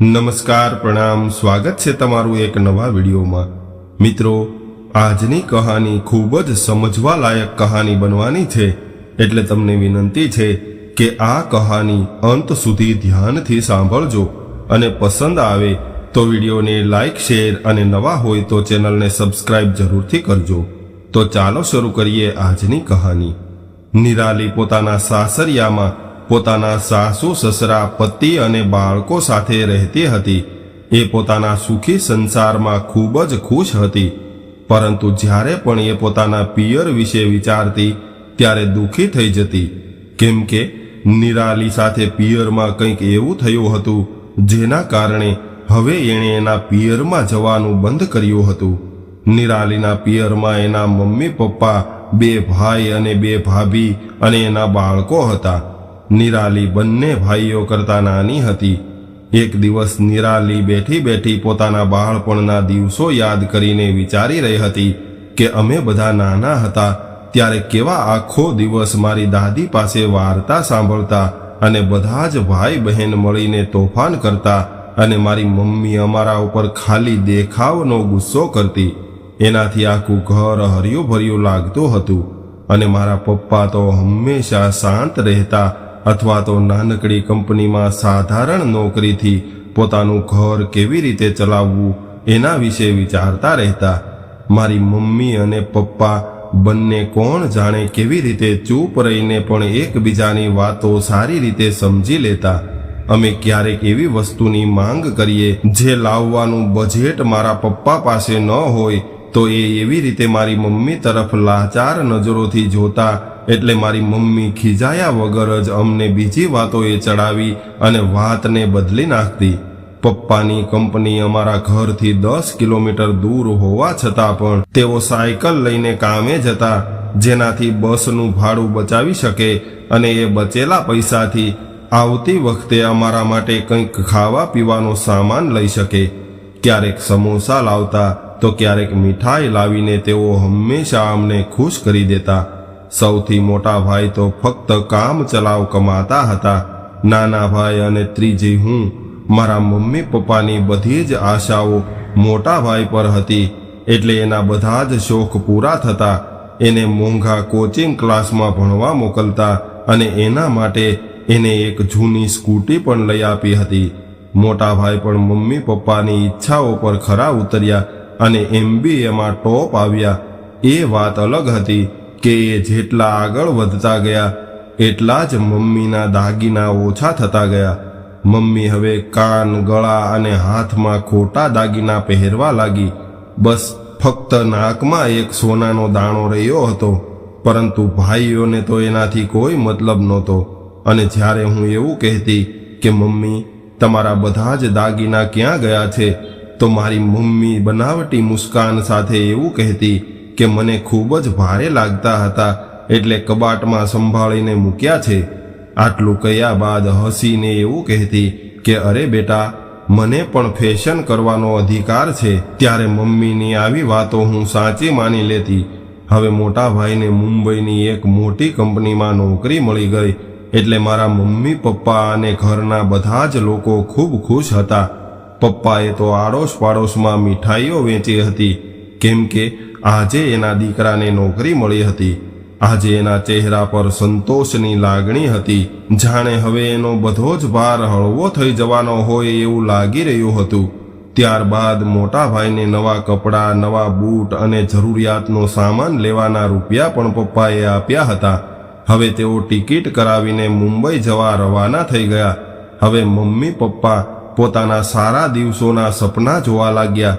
નમસ્કાર, પ્રણામ, સ્વાગત છે તમારું એક નવા વિડીયોમાં. મિત્રો, આજની કહાની ખૂબ જ સમજવા લાયક કહાની બનવાની છે, એટલે તમને વિનંતી છે કે આ કહાની અંત સુધી ધ્યાનથી સાંભળજો અને પસંદ આવે તો વિડીયોને લાઇક શેર અને નવા હોય તો ચેનલને સબસ્ક્રાઇબ જરૂરથી કરજો. તો ચાલો શરૂ કરીએ આજની કહાની. નિરાલી પોતાના સાસરિયામાં પોતાના સાસુ, સસરા, પતિ અને બાળકો સાથે રહેતી હતી. એ પોતાના સુખી સંસારમાં ખૂબ જ ખુશ હતી. પરંતુ જ્યારે પણ એ પોતાના પિયર વિશે વિચારતી, ત્યારે દુઃખી થઈ જતી. કેમ કે, નિરાલી સાથે પિયરમાં કંઈક એવું થયું હતું, જેના કારણે હવે એણે એના પિયરમાં જવાનું બંધ કર્યું હતું. નિરાલીના પિયરમાં એના મમ્મી, પપ્પા, બે ભાઈ અને બે ભાભી અને એના બાળકો હતા. નિરાલી બંને ભાઈઓ કરતા નાની હતી. એક દિવસ નિરાલી બેઠી બેઠી પોતાના બાળપણના દિવસો યાદ કરીને વિચારી રહી હતી કે અમે બધા નાના હતા, ત્યારે કેવા આખો દિવસ મારી દાદી પાસે વાર્તા સાંભળતા અને બધા જ ભાઈ બહેન મળીને તોફાન કરતા અને મારી મમ્મી અમારા ઉપર ખાલી દેખાવનો ગુસ્સો કરતી. એનાથી આખું ઘર હર્યું ભર્યું લાગતું હતું અને મારા પપ્પા તો હંમેશા શાંત રહેતા અથવા તો નાનકડી કંપનીમાં સાધારણ નોકરીથી પોતાનું ઘર કેવી રીતે ચલાવવું, એના વિશે વિચારતા રહેતા, મારી મમ્મી અને પપ્પા બંને કોણ જાણે કેવી રીતે ચૂપ રહીને પણ એકબીજાની વાતો સારી રીતે સમજી લેતા. અમે ક્યારેક એવી વસ્તુની માંગ કરીએ જે લાવવાનું બજેટ મારા પપ્પા પાસે ન હોય, તો એ એવી રીતે મારી મમ્મી તરફ લાચાર નજરોથી જોતા એટલે મારી મમ્મી ખીજાયા વગર જ અમને બીજી વાતોએ ચડાવી અને વાતને બદલી નાખતી. પપ્પાની કંપની અમારા ઘરથી દસ કિલોમીટર દૂર હોવા છતાં પણ તેઓ સાયકલ લઈને કામે જતા, જેનાથી બસનું ભાડું બચાવી શકે અને એ બચેલા પૈસાથી આવતી વખતે અમારા માટે કંઈક ખાવા પીવાનો સામાન લઈ શકે. ક્યારેક સમોસા લાવતા તો ક્યારેક મીઠાઈ લાવીને તેઓ હંમેશા અમને ખુશ કરી દેતા. સૌથી મોટા ભાઈ તો ફક્ત કામ ચલાવ કમાતા હતા. નાના ભાઈ અને ત્રીજી હું, મારા મમ્મી પપ્પાની બધી જ આશાઓ મોટા ભાઈ પર હતી. એટલે એના બધા જ શોખ પૂરા થતા. એને મોંઘા કોચિંગ ક્લાસમાં ભણવા મોકલતા અને એના માટે એને એક જૂની સ્કૂટી પણ લઈ આપી હતી. મોટા ભાઈ પણ મમ્મી પપ્પાની ઈચ્છાઓ પર ખરા ઉતર્યા અને એમબીએમાં ટોપ આવ્યા. એ વાત અલગ હતી. કે એ જેટલા આગળ વધતા ગયા, એટલા જ મમ્મીના દાગીના ઓછા થતા ગયા. મમ્મી હવે કાન, ગળા અને હાથમાં ખોટા દાગીના પહેરવા લાગી. બસ ફક્ત નાકમાં એક સોનાનો દાણો રહ્યો હતો, પરંતુ ભાઈઓને તો એનાથી કોઈ મતલબ નહોતો. અને જ્યારે હું એવું કહેતી કે, મમ્મી, તમારા બધા જ દાગીના ક્યાં ગયા છે? તો મારી મમ્મી બનાવટી મુસ્કાન સાથે એવું કહેતી કે મને ખૂબ જ ભારે લાગતા હતા એટલે કબાટમાં સંભાળીને મૂક્યા છે. આટલું કહ્યા બાદ હસીને એવું કહેતી કે, અરે બેટા, મને પણ ફેશન કરવાનો અધિકાર છે. ત્યારે મમ્મીની આવી વાતો હું સાચી માની લેતી. હવે મોટા ભાઈને મુંબઈની એક મોટી કંપનીમાં નોકરી મળી ગઈ. એટલે મારા મમ્મી, પપ્પા અને ઘરના બધા જ લોકો ખૂબ ખુશ હતા. પપ્પાએ તો આડોશ પાડોશમાં મીઠાઈઓ વેચી હતી. કેમ કે આજે એના દીકરાને નોકરી મળી હતી. આજે એના ચહેરા પર સંતોષની લાગણી હતી. જાણે હવે એનો બધો જ ભાર હળવો થઈ જવાનો હોય એવું લાગી રહ્યું હતું. ત્યારબાદ મોટા ભાઈને નવા કપડાં, નવા બૂટ અને જરૂરિયાતનો સામાન લેવાના રૂપિયા પણ પપ્પાએ આપ્યા હતા. હવે તેઓ ટિકિટ કરાવીને મુંબઈ જવા રવાના થઈ ગયા. હવે મમ્મી પપ્પા પોતાના સારા દિવસોના સપના જોવા લાગ્યા.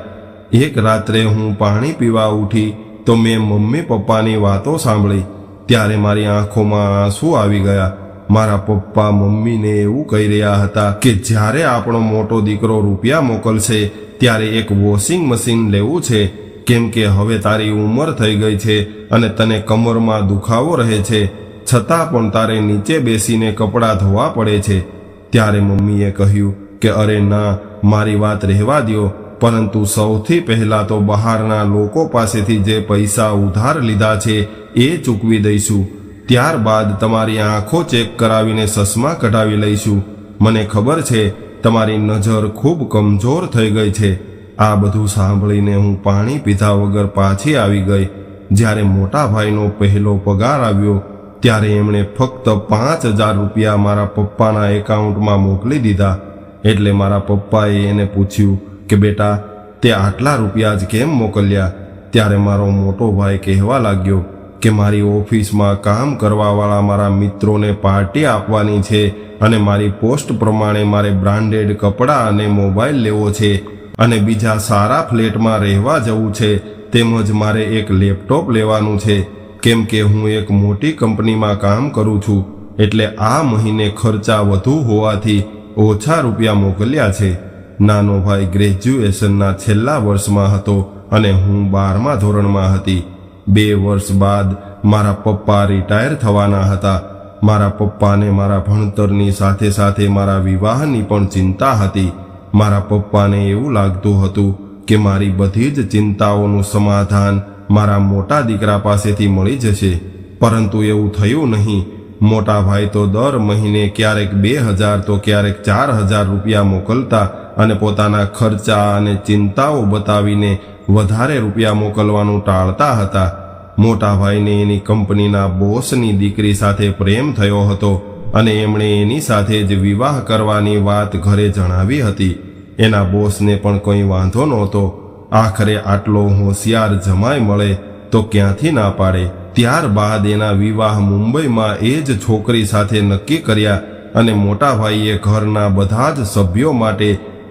એક રાત્રે હું પાણી પીવા ઉઠી તો મેં મમ્મી પપ્પાની વાતો સાંભળી. ત્યારે મારી આંખોમાં આંસુ આવી ગયા. મારા પપ્પા મમ્મીને એવું કહી રહ્યા હતા કે જ્યારે આપણો મોટો દીકરો રૂપિયા મોકલશે, ત્યારે એક વોશિંગ મશીન લેવું છે. કેમ કે હવે તારી ઉંમર થઈ ગઈ છે અને તને કમરમાં દુખાવો રહે છે. છતાં પણ તારે નીચે બેસીને કપડાં ધોવા પડે છે. ત્યારે મમ્મીએ કહ્યું કે અરે ના, મારી વાત રહેવા દ્યો. પરંતુ સૌથી પહેલાં તો બહારના લોકો પાસેથી જે પૈસા ઉધાર લીધા છે, એ ચૂકવી દઈશું. ત્યારબાદ તમારી આંખો ચેક કરાવીને ચશ્મા કઢાવી લઈશું. મને ખબર છે, તમારી નજર ખૂબ કમજોર થઈ ગઈ છે. આ બધું સાંભળીને હું પાણી પીધા વગર પાછી આવી ગઈ. જ્યારે મોટા ભાઈનો પહેલો પગાર આવ્યો, ત્યારે એમણે ફક્ત પાંચ હજાર રૂપિયા મારા પપ્પાના એકાઉન્ટમાં મોકલી દીધા. એટલે મારા પપ્પાએ એને પૂછ્યું કે બેટા, તે આટલા રૂપિયા જ કેમ મોકલ્યા? ત્યારે મારો મોટો ભાઈ કહેવા લાગ્યો કે મારી ઓફિસમાં કામ કરવાવાળા મારા મિત્રોને પાર્ટી આપવાની છે અને મારી પોસ્ટ પ્રમાણે મારે બ્રાન્ડેડ કપડાં અને મોબાઈલ લેવો છે અને બીજા સારા ફ્લેટમાં રહેવા જવું છે, તેમજ મારે એક લેપટોપ લેવાનું છે. કેમ કે હું એક મોટી કંપનીમાં કામ કરું છું, એટલે આ મહિને ખર્ચા વધુ હોવાથી ઓછા રૂપિયા મોકલ્યા છે. નાનો ભાઈ ગ્રેજ્યુએશનના છેલ્લા વર્ષમાં હતો અને હું બારમા ધોરણમાં હતી. બે વર્ષ બાદ મારા પપ્પા રિટાયર થવાના હતા. મારા પપ્પાને મારા ભણતરની સાથે સાથે મારા વિવાહની પણ ચિંતા હતી. મારા પપ્પાને એવું લાગતું હતું કે મારી બધી જ ચિંતાઓનું સમાધાન મારા મોટા દીકરા પાસેથી મળી જશે. પરંતુ એવું થયું નહીં. મોટા ભાઈ તો દર મહિને ક્યારેક બે હજાર તો ક્યારેક ચાર હજાર રૂપિયા મોકલતા અને પોતાના ખર્ચા અને ચિંતાઓ બતાવીને વધારે રૂપિયા મોકલવાનું ટાળતા હતા. મોટા ભાઈને એની કંપનીના બોસની દીકરી સાથે પ્રેમ થયો હતો અને એમણે એની સાથે જ વિવાહ કરવાની વાત ઘરે જણાવી હતી. એના બોસને પણ કંઈ વાંધો નહોતો. આખરે આટલો હોશિયાર જમાય મળે તો ક્યાંથી ના પાડે. ત્યારબાદ એના વિવાહ મુંબઈમાં એ જ છોકરી સાથે નક્કી કર્યા અને મોટા ભાઈએ ઘરના બધા જ સભ્યો માટે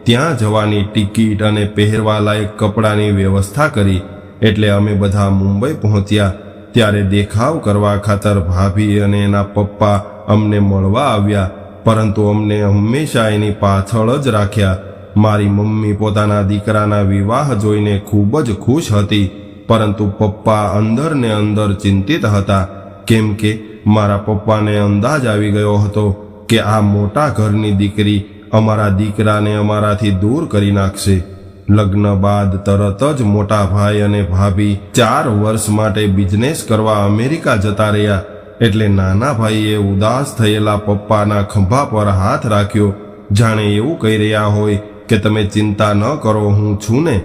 ત્યાં જવાની ટિકિટ અને પહેરવા લાયક કપડાની વ્યવસ્થા કરી એટલે અમે બધા મુંબઈ પહોંચ્યા. ત્યારે દેખાવ કરવા ખાતર ભાભી અને એના પપ્પા અમને મળવા આવ્યા, પરંતુ અમને હંમેશા એની પાછળ જ રાખ્યા. મારી મમ્મી પોતાના દીકરાના વિવાહ જોઈને ખૂબ જ ખુશ હતી, પરંતુ પપ્પા અંદર ને અંદર ચિંતિત હતા. કેમ કે મારા પપ્પાને અંદાજ આવી ગયો હતો કે આ મોટા ઘરની દીકરી અમારા દીકરાને અમારાથી દૂર કરી નાખશે. લગ્ન બાદ તરત જ મોટા ભાઈ અને ભાભી ચાર વર્ષ માટે બિઝનેસ કરવા અમેરિકા જતા રહ્યા. એટલે નાના ભાઈએ ઉદાસ થયેલા પપ્પાના ખંભા પર હાથ રાખ્યો. જાણે એવું કહી રહ્યા હોય કે તમે ચિંતા ન કરો, હું છું ને.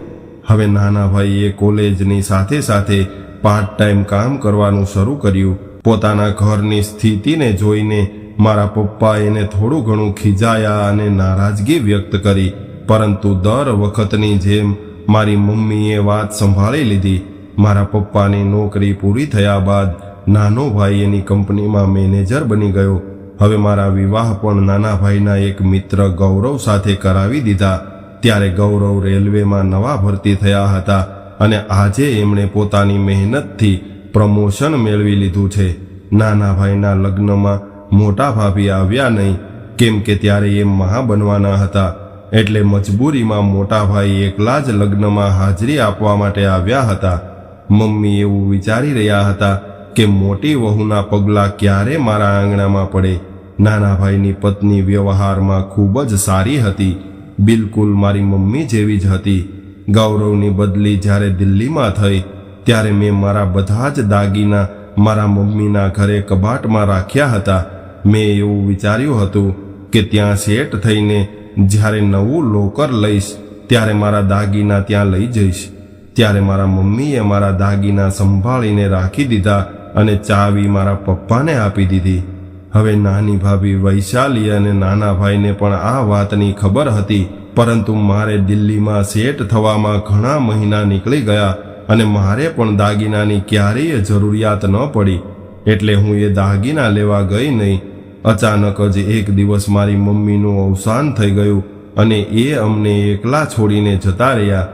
હવે નાના ભાઈએ કોલેજની સાથે સાથે પાર્ટ ટાઈમ કામ કરવાનું શરૂ કર્યું. પોતાના ઘરની સ્થિતિને જોઈને મારા પપ્પા એને થોડું ઘણું ખીજાયા અને નારાજગી વ્યક્ત કરી, પરંતુ દર વખતની જેમ મારી મમ્મીએ વાત સંભાળી લીધી. મારા પપ્પાની નોકરી પૂરી થયા બાદ નાનો ભાઈ એની કંપનીમાં મેનેજર બની ગયો. હવે મારા વિવાહ પણ નાના ભાઈના એક મિત્ર ગૌરવ સાથે કરાવી દીધા. ત્યારે ગૌરવ રેલવેમાં નવા ભરતી થયા હતા અને આજે એમણે પોતાની મહેનતથી પ્રમોશન મેળવી લીધું છે. નાના ભાઈના લગ્નમાં મોટા ભાભી આવ્યા નહીં. કેમ કે ત્યારે એ મહા બનવાના હતા. એટલે મજબૂરીમાં મોટા ભાઈ એકલા જ લગ્નમાં હાજરી આપવા માટે આવ્યા હતા. મમ્મી એવું વિચારી રહ્યા હતા કે મોટી વહુના પગલાં ક્યારે મારા આંગણામાં પડે. નાના ભાઈની પત્ની વ્યવહારમાં ખૂબ જ સારી હતી. બિલકુલ મારી મમ્મી જેવી જ હતી. ગૌરવની બદલી જ્યારે દિલ્હીમાં થઈ, ત્યારે મેં મારા બધા જ દાગીના મારા મમ્મીના ઘરે કબાટમાં રાખ્યા હતા. મેં એવું વિચાર્યું હતું કે ત્યાં સેટ થઈને જ્યારે નવું લોકર લઈશ, ત્યારે મારા દાગીના ત્યાં લઈ જઈશ. ત્યારે મારા મમ્મીએ મારા દાગીના સંભાળીને રાખી દીધા અને ચાવી મારા પપ્પાને આપી દીધી. હવે નાની ભાભી વૈશાલી અને નાના ભાઈને પણ આ વાતની ખબર હતી, પરંતુ મારે દિલ્હીમાં સેટ થવામાં ઘણા મહિના નીકળી ગયા. અને મારે પણ દાગીનાની ક્યારેય જરૂરિયાત ન પડી, એટલે હું એ દાગીના લેવા ગઈ નહીં. અચાનક જ એક દિવસ મારી મમ્મીનું અવસાન થઈ ગયું અને એ અમને એકલા છોડીને જતા રહ્યા.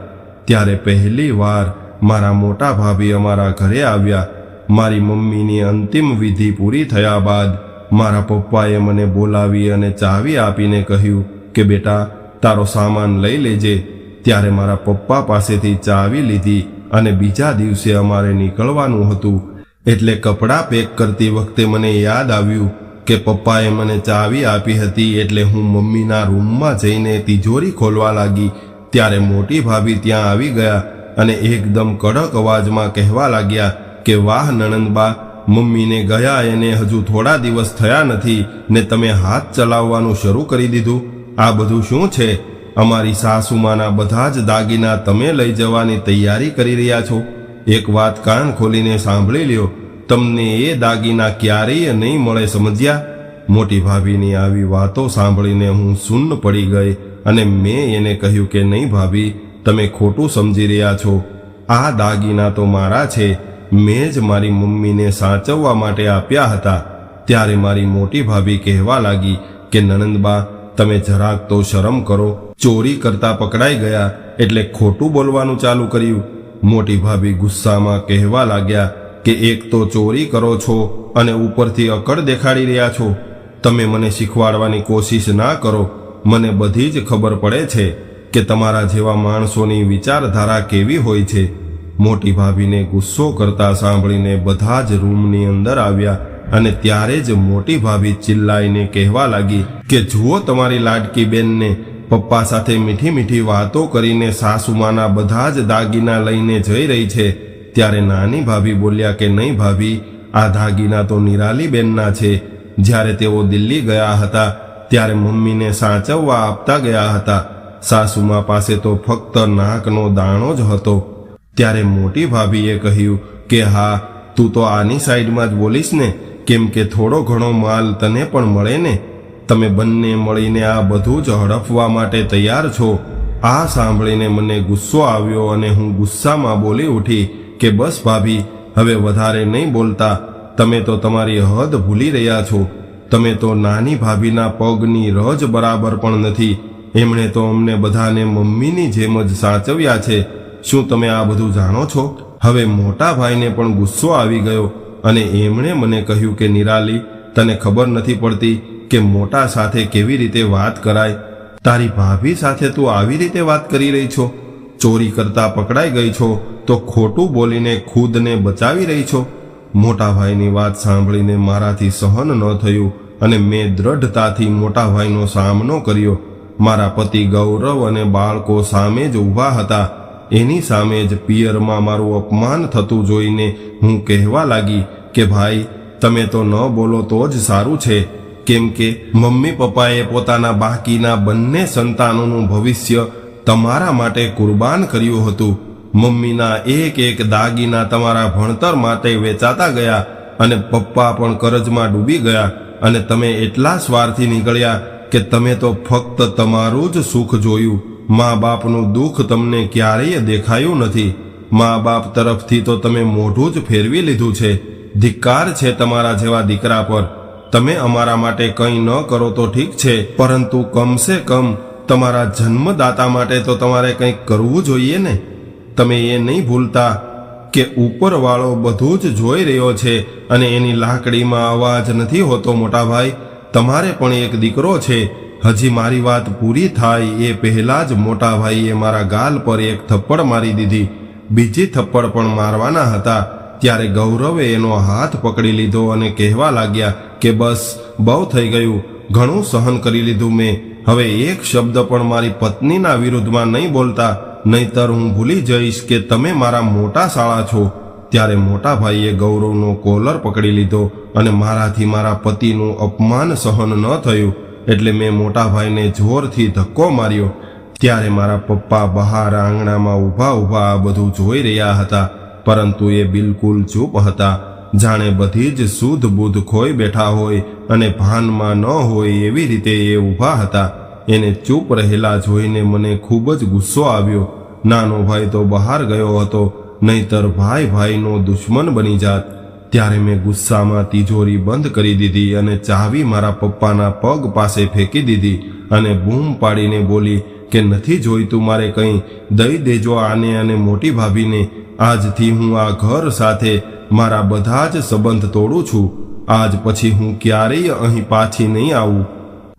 ત્યારે પહેલી વાર મારા મોટા ભાભી અમારા ઘરે આવ્યા. મારી મમ્મીની અંતિમ વિધિ પૂરી થયા બાદ મારા પપ્પાએ મને બોલાવી અને ચાવી આપીને કહ્યું કે, બેટા, તારો સામાન લઈ લેજે. ત્યારે મારા પપ્પા પાસેથી ચાવી લીધી અને બીજા દિવસે અમારે નીકળવાનું હતું. એટલે કપડાં પેક કરતી વખતે મને યાદ આવ્યું કે પપ્પાએ મને ચાવી આપી હતી એટલે હું મમ્મીના રૂમમાં જઈને તિજોરી ખોલવા લાગી. ત્યારે મોટી ભાભી ત્યાં આવી ગયા અને એકદમ કડક અવાજમાં કહેવા લાગ્યા કે, વાહ, નણંદબા, મમ્મીને ગયા એને હજુ થોડા દિવસ થયા નથી ને તમે હાથ ચલાવવાનું શરૂ કરી દીધું. આ બધું શું છે? અમારી સાસુમાના બધા જ દાગીના તમે લઈ જવાની તૈયારી કરી રહ્યા છો. એક વાત કાન ખોલીને સાંભળી લ્યો. તમને એ દાગીના ક્યારેય નહીં મળે સમજ્યા? મોટી ભાભીની આવી વાતો સાંભળીને હું સુન્ન પડી ગઈ અને મેં એને કહ્યું કે, નહીં ભાભી, તમે ખોટું સમજી રહ્યા છો. આ દાગીના તો મારા છે. મેં જ મારી મમ્મીને સાચવવા માટે આપ્યા હતા. ત્યારે મારી મોટી ભાભી કહેવા લાગી કે, નણંદબા તમે જરાક તો શરમ કરો. ચોરી કરતા પકડાઈ ગયા એટલે ખોટું બોલવાનું ચાલુ કર્યું. મોટી ભાભી ગુસ્સામાં કહેવા લાગ્યા કે એક તો ચોરી કરો છો અને ઉપરથી અકડ દેખાડી રહ્યા છો. તમે મને શીખવાડવાની કોશિશ ના કરો. મને બધી જ ખબર પડે છે કે તમારા જેવા માણસોની વિચારધારા કેવી હોય છે. મોટી ભાભીને ગુસ્સો કરતા સાંભળીને બધા જ રૂમની અંદર આવ્યા. અને ત્યારે જ મોટી ભાભી ચિલ્લાઈને કહેવા લાગી કે, જુઓ તમારી લાડકી બેનને. પપ્પા સાથે મીઠી મીઠી વાતો કરીને સાસુમાના બધા જ દાગીના લઈને જઈ રહી છે. ત્યારે નાની ભાભી બોલ્યા કે, નહીં ભાભી, આ દાગીના તો નિરાલી બેનના છે. જ્યારે તેઓ દિલ્હી ગયા હતા, ત્યારે મમ્મીને સાચવવા આપતા ગયા હતા. સાસુમા પાસે તો ફક્ત નાકનો દાણો જ હતો. ત્યારે મોટી ભાભીએ કહ્યું કે, હા, તું તો આની સાઈડમાં જ બોલીશ ને. કેમ કે થોડો ઘણો માલ તને પણ મળે ને? તમે બંને મળીને આ બધું જ હડફવા માટે તૈયાર છો. આ સાંભળીને મને ગુસ્સો આવ્યો અને હું ગુસ્સામાં બોલી ઉઠી કે બસ ભાભી, હવે વધારે નહીં બોલતા. તમે તો તમારી હદ ભૂલી રહ્યા છો. તમે તો નાની ભાભીના પગની રજ બરાબર પણ નથી. એમણે તો અમને બધાને મમ્મીની જેમ જ સાચવ્યા છે. શું તમે આ બધું જાણો છો? હવે મોટા ભાઈને પણ ગુસ્સો આવી ગયો. અને એમણે મને કહ્યું કે, નિરાલી, તને ખબર નથી પડતી કે મોટા સાથે કેવી રીતે વાત કરાય? તારી ભાભી સાથે તું આવી રીતે વાત કરી રહી છો? ચોરી કરતા પકડાઈ ગઈ છો? તો ખોટું બોલીને ખુદને બચાવી રહી છો? મોટા ભાઈની વાત સાંભળીને મારાથી સહન ન થયું અને મેં દ્રઢતાથી મોટા ભાઈનો સામનો કર્યો. મારા પતિ ગૌરવ અને બાળકો સામે જ ઊભા હતા. એની સામે જ પિયરમાં મારું અપમાન થતું જોઈને હું કહેવા લાગી કે ભાઈ, તમે તો ન બોલો તો જ સારું છે. કેમ કે મમ્મી પપ્પાએ પોતાના બાકીના બંને સંતાનોનું ભવિષ્ય તમારા માટે કુરબાન કર્યું હતું. મમ્મીના એક એક દાગીના તમારા ભણતર માટે વેચાતા ગયા અને પપ્પા પણ કરજમાં ડૂબી ગયા. અને તમે એટલા સ્વાર્થી નીકળ્યા કે તમે તો ફક્ત તમારું જ સુખ જોયું. મા બાપનું દુઃખ તમને ક્યારેય દેખાયું નથી. મા બાપ તરફથી તો તમે મોઢું જ ફેરવી લીધું છે. ધિક્કાર છે તમારા જેવા દીકરા પર. તમે અમારા માટે કંઈ ન કરો તો ઠીક છે, પરંતુ કમસે કમ તમારા જન્મદાતા માટે તો તમારે કંઈક કરવું જોઈએ ને? તમે એ નહીં ભૂલતા કે ઉપરવાળો બધું જ જોઈ રહ્યો છે અને એની લાકડીમાં અવાજ નથી હોતો મોટા ભાઈ તમારે પણ એક દીકરો છે. હજી મારી વાત પૂરી થાય એ પહેલાં જ મોટા ભાઈએ મારા ગાલ પર એક થપ્પડ મારી દીધી. બીજી થપ્પડ પણ મારવાના હતા. ત્યારે ગૌરવે એનો હાથ પકડી લીધો અને કહેવા લાગ્યા કે બસ, બહુ થઈ ગયું. ઘણું સહન કરી લીધું મેં. હવે એક શબ્દ પણ મારી પત્નીના વિરુદ્ધમાં નહીં બોલતા. નહીતર હું ભૂલી જઈશ કે તમે મારા મોટા શાળા છો. ત્યારે મોટા ભાઈએ ગૌરવનો કોલર પકડી લીધો અને મારાથી મારા પતિનું અપમાન સહન ન થયું. એટલે મેં મોટા ભાઈને જોરથી ધક્કો માર્યો. ત્યારે મારા પપ્પા બહાર આંગણામાં ઊભા ઊભા આ બધું જોઈ રહ્યા હતા. પરંતુ એ બિલકુલ ચૂપ હતા. જાણે બધી જ શુદ્ધ બુદ્ધ ખોઈ બેઠા હોય અને ભાનમાં ન હોય એવી રીતે એ ઊભા હતા. એને ચૂપ રહેલા જોઈને મને ખૂબ જ ગુસ્સો આવ્યો. નાનો ભાઈ તો બહાર ગયો હતો, નહીતર ભાઈ ભાઈનો દુશ્મન બની જાત. ત્યારે મેં ગુસ્સામાં તિજોરી બંધ કરી દીધી અને ચાવી મારા પપ્પાના પગ પાસે ફેંકી દીધી અને બૂમ પાડીને બોલી કે નથી જોઈતું મારે કંઈ દઈ દેજો આને અને મોટી ભાભીને. આજથી હું આ ઘર સાથે મારા બધા જ સંબંધ તોડું છું. આજ પછી હું ક્યારેય અહીં પાછી નહીં આવું.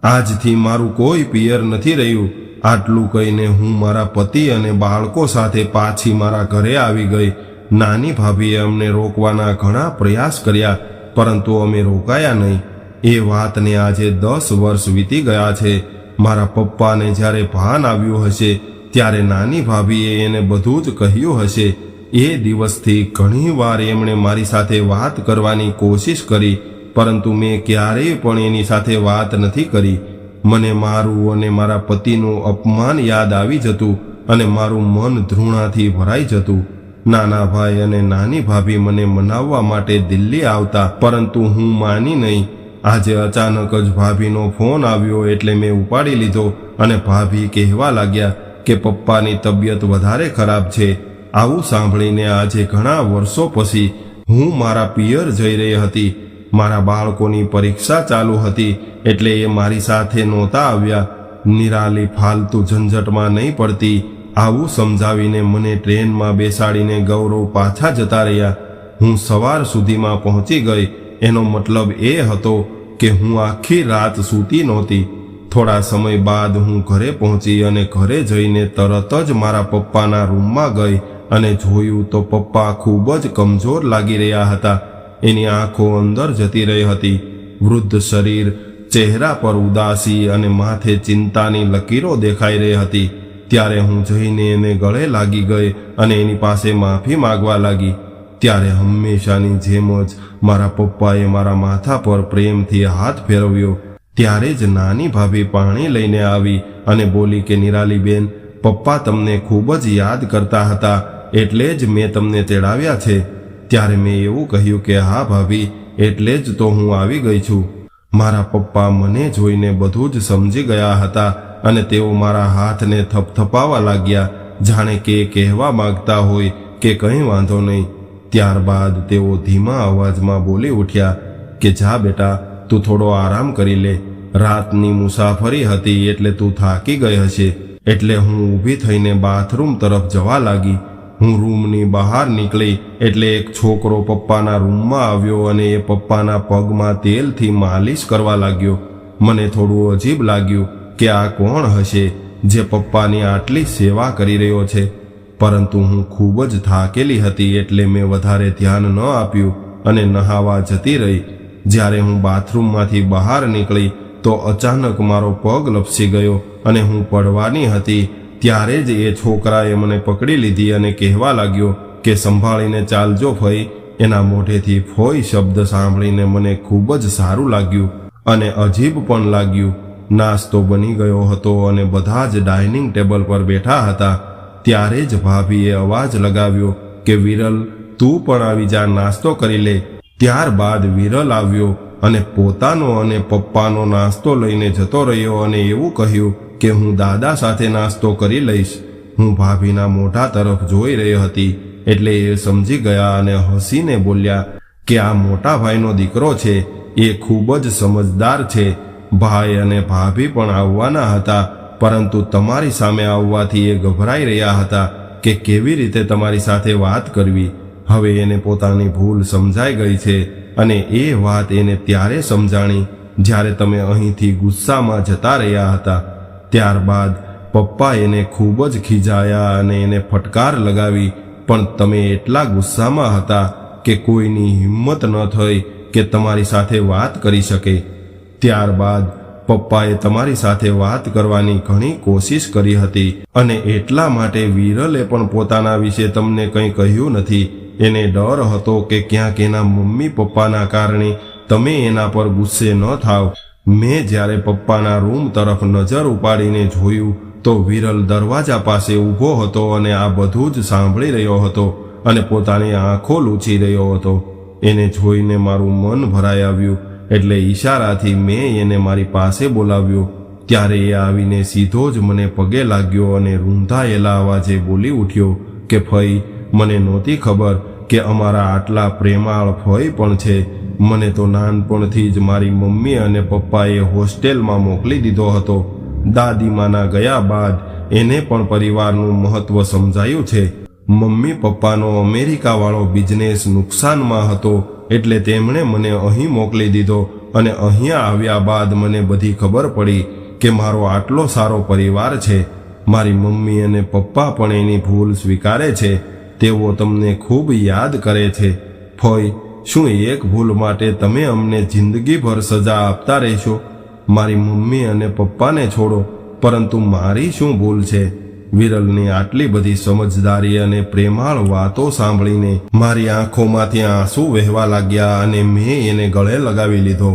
આજથી મારું કોઈ પિયર નથી રહ્યું. આટલું કહીને હું મારા પતિ અને બાળકો સાથે પાછી મારા ઘરે આવી ગઈ. નાની ભાભીએ અમને રોકવાના ઘણા પ્રયાસ કર્યા, પરંતુ અમે રોકાયા નહીં. એ વાતને આજે દસ વર્ષ વીતી ગયા છે. મારા પપ્પાને જ્યારે ભાન આવ્યું હશે, ત્યારે નાની ભાભીએ એને બધું જ કહ્યું હશે. એ દિવસથી ઘણી વાર એમણે મારી સાથે વાત કરવાની કોશિશ કરી, પરંતુ મેં ક્યારેય પણ એની સાથે વાત નથી કરી. મને મારું અને મારા પતિનું અપમાન યાદ આવી જતું અને મારું મન ધૃણાથી ભરાઈ જતું. નાના ભાઈ અને નાની ભાભી મને મનાવવા માટે દિલ્હી આવતા, પરંતુ હું માની નહીં. આજે અચાનક જ ભાભીનો ફોન આવ્યો એટલે મેં ઉપાડી લીધો અને ભાભી કહેવા લાગ્યા કે પપ્પાની તબિયત વધારે ખરાબ છે. આવું સાંભળીને આજે ઘણા વર્ષો પછી હું મારા પિયર જઈ રહી હતી. મારા બાળકોની પરીક્ષા ચાલુ હતી એટલે એ મારી સાથે નહોતા આવ્યા. નિરાલી ફાલતુ ઝંઝટમાં નહીં પડતી. આવું સમજાવીને મને ટ્રેનમાં બેસાડીને ગૌરવ પાછા જતા રહ્યા. હું સવાર સુધીમાં પહોંચી ગઈ. એનો મતલબ એ હતો કે હું આખી રાત સૂતી નહોતી. થોડા સમય બાદ હું ઘરે પહોંચી અને ઘરે જઈને તરત જ મારા પપ્પાના રૂમમાં ગઈ અને જોયું તો પપ્પા ખૂબ જ કમજોર લાગી રહ્યા હતા. એની આંખો અંદર જતી રહી હતી. વૃદ્ધ શરીર, ચહેરા પર ઉદાસી અને માથે ચિંતાની લકીરો દેખાઈ રહી હતી. ત્યારે હું જઈને એને ગળે લાગી ગઈ અને એની પાસે માફી માગવા લાગી. ત્યારે હંમેશાની જેમ જ મારા પપ્પાએ મારા માથા પર પ્રેમથી હાથ ફેરવ્યો. ત્યારે જ નાની ભાભી પાણી લઈને આવી અને બોલી કે, નિરાલીબેન, પપ્પા તમને ખૂબ જ યાદ કરતા હતા, એટલે જ મેં તમને તેડાવ્યા છે. ત્યારે મેં એવું કહ્યું કે, હા ભાભી, એટલે જ તો હું આવી ગઈ છું. મારા પપ્પા મને જોઈને બધું જ સમજી ગયા હતા અને તેઓ મારા હાથને થપથપાવા લાગ્યા. જાણે કે કહેવા માંગતા હોય કે કંઈ વાંધો નહીં. ત્યારબાદ તેઓ ધીમા અવાજમાં બોલી ઉઠ્યા કે, જા બેટા, તું થોડો આરામ કરી લે. રાતની મુસાફરી હતી એટલે તું થાકી ગઈ હશે. એટલે હું ઊભી થઈને બાથરૂમ તરફ જવા લાગી. હું રૂમની બહાર નીકળી એટલે એક છોકરો પપ્પાના રૂમમાં આવ્યો અને એ પપ્પાના પગમાં તેલથી માલિશ કરવા લાગ્યો. મને થોડું અજીબ લાગ્યું કે આ કોણ હશે જે પપ્પાની આટલી સેવા કરી રહ્યો છે? પરંતુ હું ખૂબ જ થાકેલી હતી એટલે મેં વધારે ધ્યાન ન આપ્યું અને નહાવા જતી રહી. જ્યારે હું બાથરૂમમાંથી બહાર નીકળી તો અચાનક મારો પગ લપસી ગયો અને હું પડવાની હતી. ત્યારે જ એ છોકરાએ મને પકડી લીધી અને કહેવા લાગ્યો કે સંભાળીને ચાલજો ફઈ એના મોઢેથી ફોઈ શબ્દ સાંભળીને મને ખૂબ જ સારું લાગ્યું અને અજીબ પણ લાગ્યું નાસ્તો બની ગયો હતો અને બધા જ ડાઇનિંગ ટેબલ પર બેઠા હતા. ત્યારે જ ભાભીએ અવાજ લગાવ્યો કે, વિરલ, તું પણ આવી જા, નાસ્તો કરી લે. ત્યારબાદ વિરલ આવ્યો અને પોતાનો અને પપ્પાનો નાસ્તો લઈને જતો રહ્યો અને એવું કહ્યું કે, હું દાદા સાથે નાસ્તો કરી લઈશ. હું ભાભીના મોઢા તરફ જોઈ રહી હતી એટલે એ સમજી ગયા અને હસીને બોલ્યા કે, આ મોટા ભાઈનો દીકરો છે. એ ખૂબ જ સમજદાર છે. ભાઈ અને ભાભી પણ આવવાના હતા, પરંતુ તમારી સામે આવવાથી એ ગભરાઈ રહ્યા હતા કે કેવી રીતે તમારી સાથે વાત કરવી. હવે એને પોતાની ભૂલ સમજાઈ ગઈ છે અને એ વાત એને ત્યારે સમજાણી જ્યારે તમે અહીંથી ગુસ્સામાં જતા રહ્યા હતા. ત્યારબાદ પપ્પા એને ખૂબ જ ખીજાયા અને એને ફટકાર લગાવી, પણ તમે એટલા ગુસ્સામાં હતા કે કોઈની હિંમત ન થઈ કે તમારી સાથે વાત કરી શકે. ત્યારબાદ પપ્પાએ તમારી સાથે વાત કરવાની ઘણી કોશિશ કરી હતી અને એટલા માટે વિરલે પણ પોતાના વિશે તમને કંઈ કહ્યું નથી. એને ડર હતો કે ક્યાંક એના મમ્મી પપ્પાના કારણે તમે એના પર ગુસ્સે ન થાવ. મેં જ્યારે પપ્પાના રૂમ તરફ નજર ઉપાડીને જોયું તો વિરલ દરવાજા પાસે ઊભો હતો અને આ બધું જ સાંભળી રહ્યો હતો અને પોતાની આંખો લૂછી રહ્યો હતો. એને જોઈને મારું મન ભરાઈ આવ્યું. એટલે ઈશારાથી મેં એને મારી પાસે બોલાવ્યો. ત્યારે એ આવીને સીધો જ મને પગે લાગ્યો અને રૂંધાયેલા અવાજે બોલી ઉઠ્યો કે ફઈ મને નહોતી ખબર કે અમારા આટલા પ્રેમાળ ફઈ પણ છે. મને તો નાનપણથી જ મારી મમ્મી અને પપ્પાએ હોસ્ટેલમાં મોકલી દીધો હતો. દાદીમાના ગયા બાદ એને પણ પરિવારનું મહત્વ સમજાયું છે. મમ્મી પપ્પાનો અમેરિકાવાળો બિઝનેસ નુકસાનમાં હતો. એટલે તેમણે મને અહીં મોકલી દીધો અને અહીંયા આવ્યા બાદ મને બધી ખબર પડી કે મારો આટલો સારો પરિવાર છે. મારી મમ્મી અને પપ્પા પણ એની ભૂલ સ્વીકારે છે. તેઓ તમને ખૂબ યાદ કરે છે. ફોય શું એક ભૂલ માટે તમે અમને જિંદગીભર સજા આપતા રહેશો? મારી મમ્મી અને પપ્પાને છોડો, પરંતુ મારી શું ભૂલ છે? વિરલની આટલી બધી સમજદારી અને પ્રેમાળ વાતો સાંભળીને મારી આંખોમાંથી આંસુ વહેવા લાગ્યા અને મેં એને ગળે લગાવી લીધો.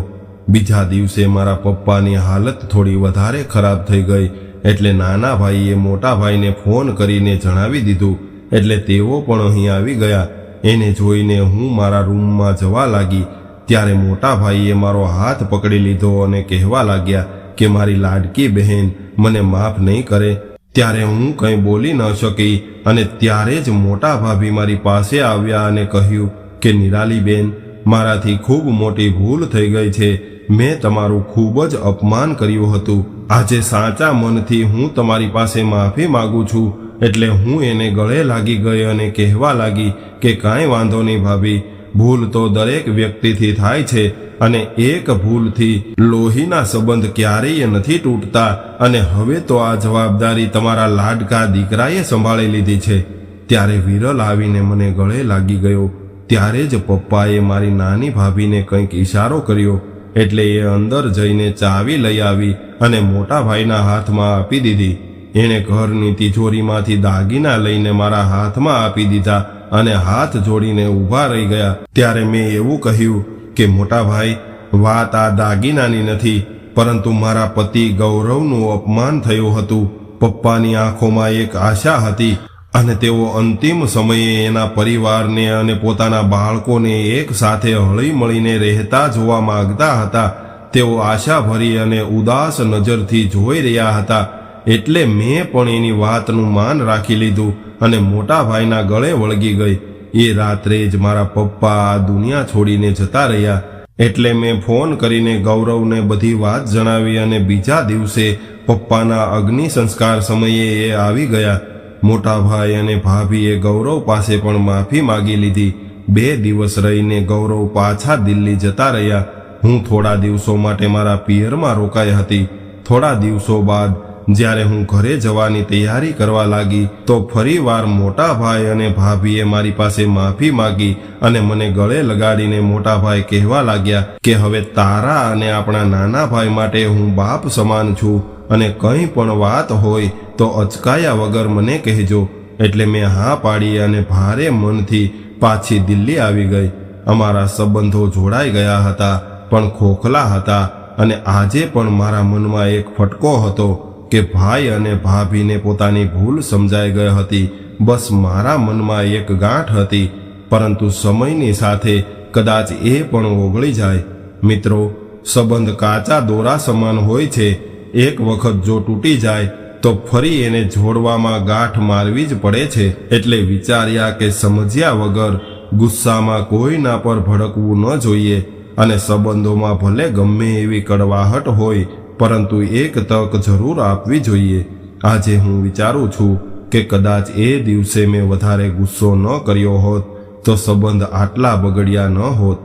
બીજા દિવસે મારા પપ્પાની હાલત થોડી વધારે ખરાબ થઈ ગઈ એટલે નાના ભાઈએ મોટા ભાઈને ફોન કરીને જણાવી દીધું. એટલે તેઓ પણ અહીં આવી ગયા. એને જોઈને હું મારા રૂમમાં જવા લાગી. ત્યારે મોટા ભાઈએ મારો હાથ પકડી લીધો અને કહેવા લાગ્યા કે મારી લાડકી બહેન મને માફ નહીં કરે. ત્યારે હું કંઈ બોલી ન શકી અને ત્યારે જ મોટા ભાભી મારી પાસે આવ્યા અને કહ્યું કે, નિરાલીબેન, મારાથી ખૂબ મોટી ભૂલ થઈ ગઈ છે. મેં તમારું ખૂબ જ અપમાન કર્યું હતું. આજે સાચા મનથી હું તમારી પાસે માફી માગું છું. એટલે હું એને ગળે લાગી ગઈ અને કહેવા લાગી કે, કાંઈ વાંધો નહીં ભાભી ભૂલ તો દરેક વ્યક્તિથી થાય છે અને એક ભૂલથી લોહીના સંબંધ ક્યારેય નથી તૂટતા અને હવે તો આ જવાબદારી તમારા લાડકા દીકરાએ સંભાળી લીધી છે. ત્યારે વિરલ આવીને મને ગળે લાગી ગયો. ત્યારે જ પપ્પાએ મારી નાની ભાભીને કંઈક ઈશારો કર્યો. એટલે એ અંદર જઈને ચાવી લઈ આવી અને મોટા ભાઈના હાથમાં આપી દીધી. એણે ઘરની તિજોરીમાંથી દાગીના લઈને મારા હાથમાં આપી દીધા. અને હાથ જોડીને ઊભા રહી ગયા. ત્યારે મેં એવું કહ્યું કે, મોટા ભાઈ, વાત આ દાગીનાની નથી, પરંતુ મારા પતિ ગૌરવનું અપમાન થયું હતું. પપ્પાની આંખોમાં એક આશા હતી અને તેઓ અંતિમ સમયે એના પરિવારને અને પોતાના બાળકોને એક સાથે હળી મળીને રહેતા જોવા માંગતા હતા. તેઓ આશાભરી અને ઉદાસ નજરથી જોઈ રહ્યા હતા. એટલે મેં પણ એની વાતનું માન રાખી લીધું. અને મોટા ભાઈના ગળે વળગી ગઈ. એ રાત્રે જ મારા પપ્પા દુનિયા છોડીને જતા રહ્યા. એટલે મેં ફોન કરીને ગૌરવને બધી વાત જણાવી અને બીજા દિવસે પપ્પાના અગ્નિ સંસ્કાર સમયે એ આવી ગયા. મોટા ભાઈ અને ભાભીએ ગૌરવ પાસે પણ માફી માગી લીધી. બે દિવસ રહીને ગૌરવ પાછા દિલ્હી જતા રહ્યા. હું થોડા દિવસો માટે મારા પિયરમાં રોકાઈ હતી. થોડા દિવસો બાદ જ્યારે હું ઘરે જવાની તૈયારી કરવા લાગી, તો ફરીવાર મોટા ભાઈ અને ભાભીએ મારી પાસે માફી માગી અને મને ગળે લગાડીને મોટા ભાઈ કહેવા લાગ્યા કે હવે તારા અને આપણા નાના ભાઈ માટે હું બાપ સમાન છું અને કંઈ પણ વાત હોય તો અચકાયા વગર મને કહેજો. એટલે મેં હા પાડી અને ભારે મનથી પાછી દિલ્હી આવી ગઈ. અમારા સંબંધો જોડાઈ ગયા હતા, પણ ખોખલા હતા અને આજે પણ મારા મનમાં એક ફટકો હતો. કે ભાઈ અને ભાભીને પોતાની ભૂલ સમજાઈ ગઈ હતી. બસ મારા મનમાં એક ગાંઠ હતી, પરંતુ સમયની સાથે કદાચ એ પણ ઓગળી જાય. મિત્રો, સંબંધ કાચા દોરા સમાન હોય છે. એક વખત જો તૂટી જાય, તો ફરી એને જોડવામાં ગાંઠ મારવી જ પડે છે. એટલે વિચાર્યા કે સમજ્યા વગર ગુસ્સામાં કોઈના પર ભડકવું ન જોઈએ અને સંબંધોમાં ભલે ગમે એવી કડવાહટ હોય પરંતુ એક તક જરૂર આપવી જોઈએ. આજે હું વિચારું છું કે કદાચ એ દિવસે મેં વધારે ગુસ્સો ન કર્યો હોત, તો સંબંધ આટલા બગડ્યા ન હોત.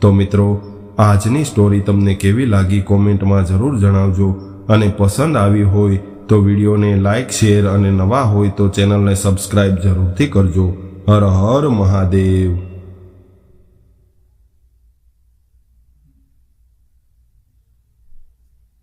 તો મિત્રો, આજની સ્ટોરી તમને કેવી લાગી કોમેન્ટમાં જરૂર જણાવજો. અને પસંદ આવી હોય તો વિડીયોને લાઇક શેર અને નવા હોય તો ચેનલને સબસ્ક્રાઇબ જરૂરથી કરજો. હર હર મહાદેવ.